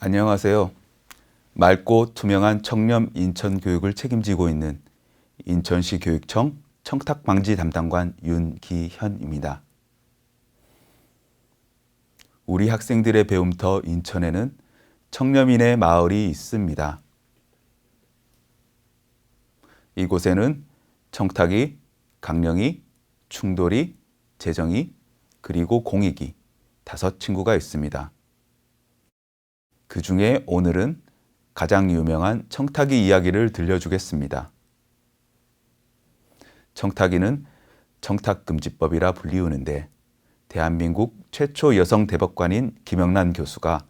안녕하세요. 맑고 투명한 청렴 인천 교육을 책임지고 있는 인천시 교육청 청탁 방지 담당관 윤기현입니다. 우리 학생들의 배움터 인천에는 청렴인의 마을이 있습니다. 이곳에는 청탁이, 강령이, 충돌이, 재정이, 그리고 공익이 다섯 친구가 있습니다. 그 중에 오늘은 가장 유명한 청탁이 이야기를 들려주겠습니다. 청탁이는 청탁금지법이라 불리우는데 대한민국 최초 여성 대법관인 김영란 교수가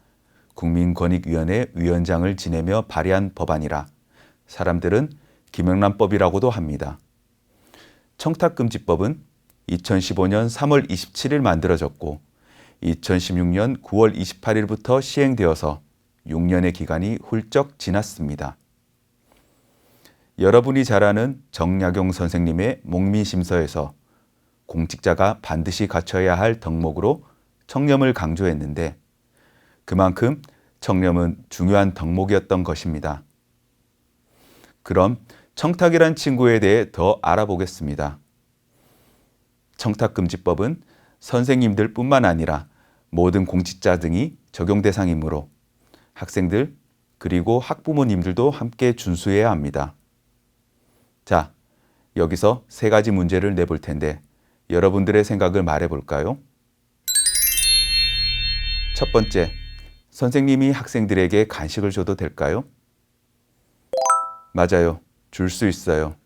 국민권익위원회 위원장을 지내며 발의한 법안이라 사람들은 김영란법이라고도 합니다. 청탁금지법은 2015년 3월 27일 만들어졌고 2016년 9월 28일부터 시행되어서 6년의 기간이 훌쩍 지났습니다. 여러분이 잘 아는 정약용 선생님의 목미심서에서 공직자가 반드시 갖춰야 할 덕목으로 청렴을 강조했는데 그만큼 청렴은 중요한 덕목이었던 것입니다. 그럼 청탁이란 친구에 대해 더 알아보겠습니다. 청탁금지법은 선생님들 뿐만 아니라 모든 공직자 등이 적용 대상이므로 학생들 그리고 학부모님들도 함께 준수해야 합니다. 자, 여기서 세 가지 문제를 내볼 텐데 여러분들의 생각을 말해 볼까요? 첫 번째, 선생님이 학생들에게 간식을 줘도 될까요? 맞아요. 줄 수 있어요.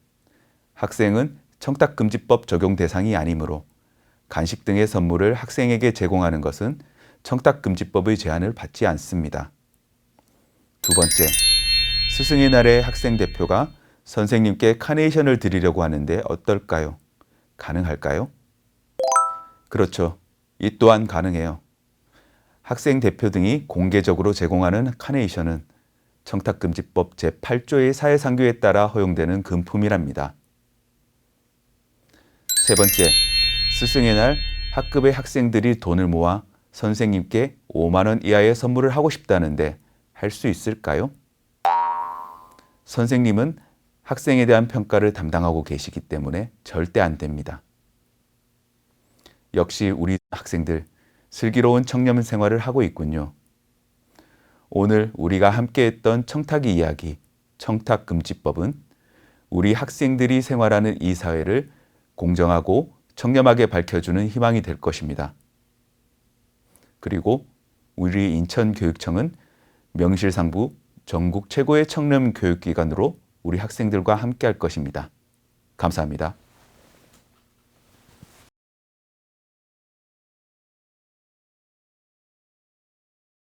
학생은 청탁금지법 적용 대상이 아니므로 간식 등의 선물을 학생에게 제공하는 것은 청탁금지법의 제한을 받지 않습니다. 두 번째, 스승의 날에 학생 대표가 선생님께 카네이션을 드리려고 하는데 어떨까요? 가능할까요? 그렇죠. 이 또한 가능해요. 학생 대표 등이 공개적으로 제공하는 카네이션은 청탁금지법 제8조의 사회상규에 따라 허용되는 금품이랍니다. 세 번째, 스승의 날 학급의 학생들이 돈을 모아 선생님께 5만 원 이하의 선물을 하고 싶다는데 할 수 있을까요? 선생님은 학생에 대한 평가를 담당하고 계시기 때문에 절대 안 됩니다. 역시 우리 학생들 슬기로운 청년 생활을 하고 있군요. 오늘 우리가 함께 했던 청탁이 이야기, 청탁금지법은 우리 학생들이 생활하는 이 사회를 공정하고 청렴하게 밝혀주는 희망이 될 것입니다. 그리고 우리 인천교육청은 명실상부 전국 최고의 청렴 교육기관으로 우리 학생들과 함께 할 것입니다. 감사합니다.